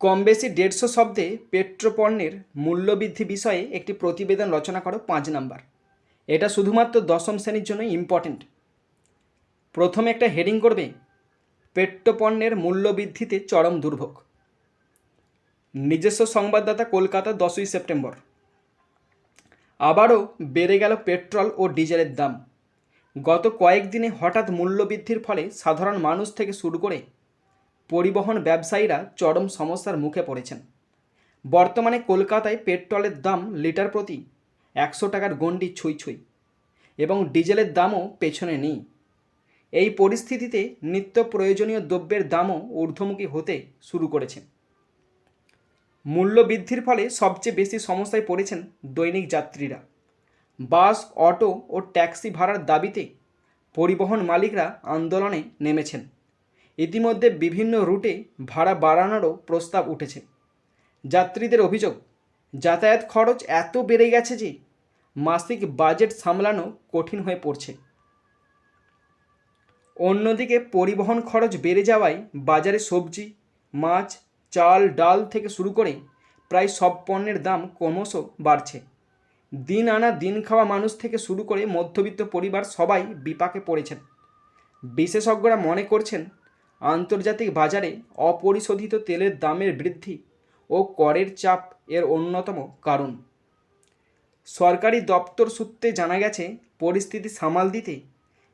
কম বেশি দেড়শো শব্দে পেট্রোপণ্যের মূল্যবৃদ্ধি বিষয়ে একটি প্রতিবেদন রচনা করো পাঁচ নাম্বার। এটা শুধুমাত্র দশম শ্রেণির জন্য ইম্পর্টেন্ট প্রথমে একটা হেডিং করবে, পেট্রোপণ্যের মূল্যবৃদ্ধিতে চরম দুর্ভোগ। নিজস্ব সংবাদদাতা কলকাতা দশই সেপ্টেম্বর। আবারও বেড়ে গেল পেট্রোল ও ডিজেলের দাম। গত কয়েকদিনে হঠাৎ মূল্যবৃদ্ধির ফলে সাধারণ মানুষ থেকে শুরু করে পরিবহন ব্যবসায়ীরা চরম সমস্যার মুখে পড়েছেন। বর্তমানে কলকাতায় পেট্রোলের দাম লিটার প্রতি একশো টাকার গণ্ডি ছুঁই ছুঁই এবং ডিজেলের দামও পেছনে নেই। এই পরিস্থিতিতে নিত্য প্রয়োজনীয় দ্রব্যের দামও ঊর্ধ্বমুখী হতে শুরু করেছে। মূল্য বৃদ্ধির ফলে সবচেয়ে বেশি সমস্যায় পড়েছেন দৈনিক যাত্রীরা। বাস, অটো ও ট্যাক্সি ভাড়ার দাবিতে পরিবহন মালিকরা আন্দোলনে নেমেছেন। ইতিমধ্যে বিভিন্ন রুটে ভাড়া বাড়ানোরও প্রস্তাব উঠেছে। যাত্রীদের অভিযোগ, যাতায়াত খরচ এত বেড়ে গেছে যে মাসিক বাজেট সামলানো কঠিন হয়ে পড়ছে। অন্যদিকে পরিবহন খরচ বেড়ে যাওয়ায় বাজারে সবজি, মাছ, চাল, ডাল থেকে শুরু করে প্রায় সব পণ্যের দাম ক্রমশ বাড়ছে। দিন আনা দিন খাওয়া মানুষ থেকে শুরু করে মধ্যবিত্ত পরিবার সবাই বিপাকে পড়েছেন। বিশেষজ্ঞরা মনে করছেন আন্তর্জাতিক বাজারে অপরিশোধিত তেলের দামের বৃদ্ধি ও করের চাপ এর অন্যতম কারণ। সরকারি দপ্তর সূত্রে জানা গেছে, পরিস্থিতি সামাল দিতে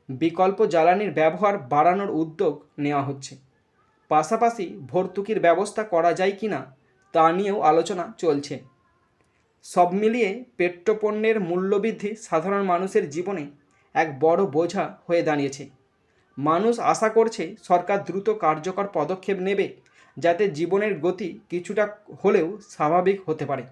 বিকল্প জ্বালানির ব্যবহার বাড়ানোর উদ্যোগ নেওয়া হচ্ছে। পাশাপাশি ভর্তুকির ব্যবস্থা করা যায় কি না তা নিয়েও আলোচনা চলছে। সব মিলিয়ে পেট্রোপণ্যের মূল্যবৃদ্ধি সাধারণ মানুষের জীবনে এক বড় বোঝা হয়ে দাঁড়িয়েছে। মানুষ আশা করছে সরকার দ্রুত কার্যকর পদক্ষেপ নেবে, যাতে জীবনের গতি কিছুটা হলেও স্বাভাবিক হতে পারে।